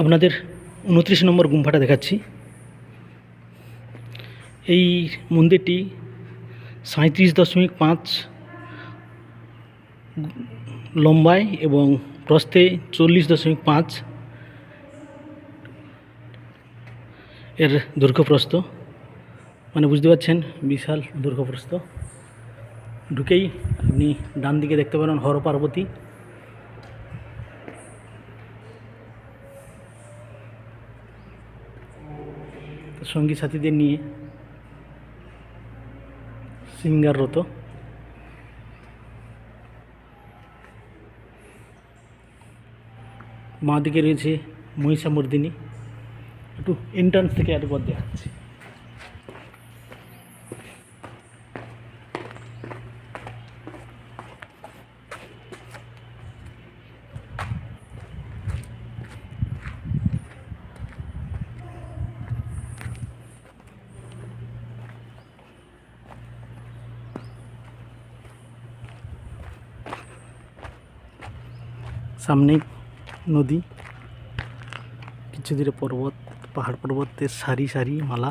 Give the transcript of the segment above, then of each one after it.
আপনাদের উনত্রিশ নম্বর গুম্ফাটা দেখাচ্ছি। এই মন্দিরটি সাঁত্রিশ দশমিক পাঁচ লম্বায় এবং প্রস্থে চল্লিশ দশমিক পাঁচ এর দৈর্ঘ্যপ্রস্থ। মানে বুঝতে পারছেন, বিশাল দৈর্ঘ্যপ্রস্থ। ঢুকেই আপনি ডান দিকে দেখতে পারেন হর পার্বতী সঙ্গী সাথীদের নিয়ে সিঙ্গাররত মা দিকে রয়েছে মহিষামর্দিনী। একটু এন্ট্রান্স থেকে একবার দেখাচ্ছি। সামনেই নদী, কিছু দূরে পর্বত, পাহাড় পর্বতের সারি সারি মালা।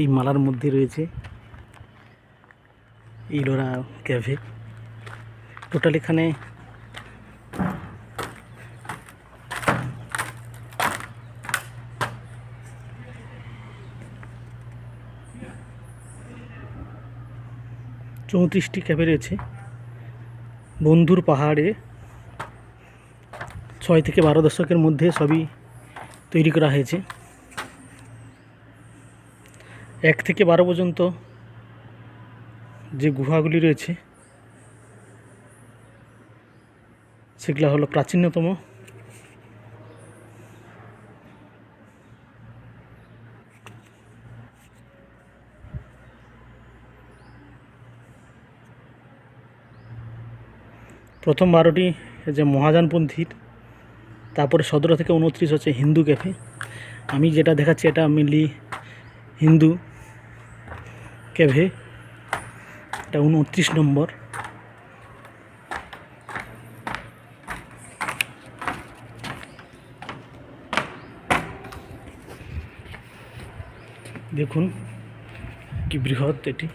এই মালার মধ্যে রয়েছে ইলোরা ক্যাফে। টোটাল এখানে চৌত্রিশটি ক্যাফে রয়েছে। বন্ধুর পাহাড়ে ছয় থেকে বারো দশকের মধ্যে সবই তৈরি করা হয়েছে। এক থেকে বারো পর্যন্ত যে গুহাগুলি রয়েছে, সেগুলো হলো প্রাচীনতম। প্রথম বারোটি যে মহাযানপন্থীর তারপরে সতেরো থেকে উনত্রিশ হচ্ছে হিন্দু ক্যাফে। আমি যেটা দেখাচ্ছি এটা মেনলি হিন্দু ক্যাফে। এটা উনত্রিশ নম্বর। দেখুন কি বৃহৎ এটি।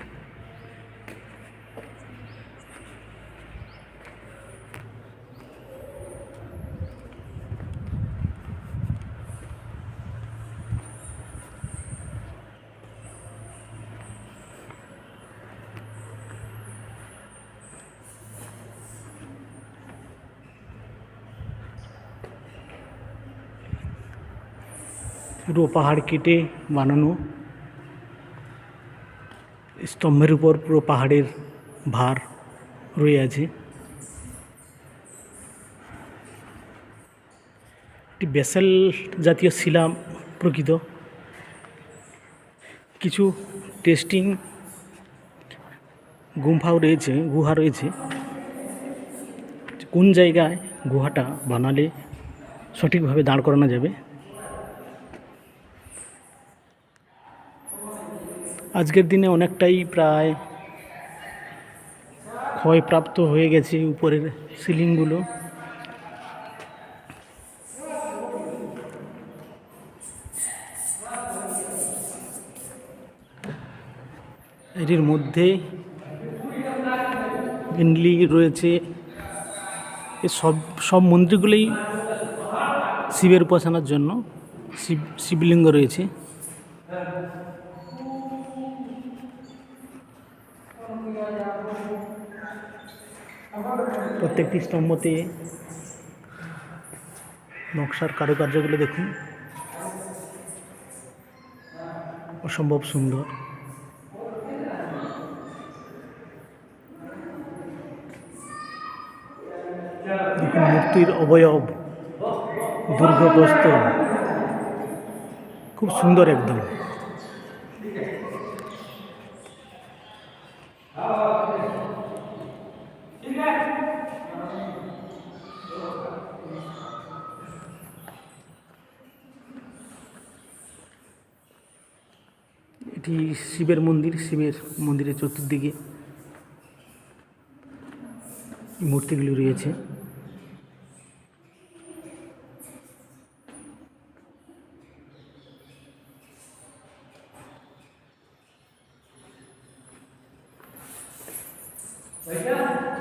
পুরো পাহাড় কেটে বানানো স্তম্ভের উপর পুরো পাহাড়ের ভার রয়ে আছে একটি বেসেল জাতীয় শিলা প্রকৃত কিছু টেস্টিং গুম্ফাও রয়েছে গুহা রয়েছে কোন জায়গায় গুহাটা বানালে সঠিকভাবে দাঁড় করানো যাবে আজকের দিনে অনেকটাই প্রায় ক্ষয়প্রাপ্ত হয়ে গেছে উপরের সিলিংগুলো। এটির মধ্যে মেনলি রয়েছে। সব সব মন্দিরগুলোই শিবের উপাসনার জন্য, শিব, শিবলিঙ্গ রয়েছে। প্রত্যেকটি স্তম্ভতে নকশার কারুকার্যগুলো দেখুন। অসম্ভব সুন্দর। দেখুন মূর্তির অবয়ব দুর্গগ্রস্ত খুব সুন্দর একদম। এটি শিবের মন্দির শিবের মন্দিরের চতুর্দিকে মূর্তিগুলি রয়েছে Yeah.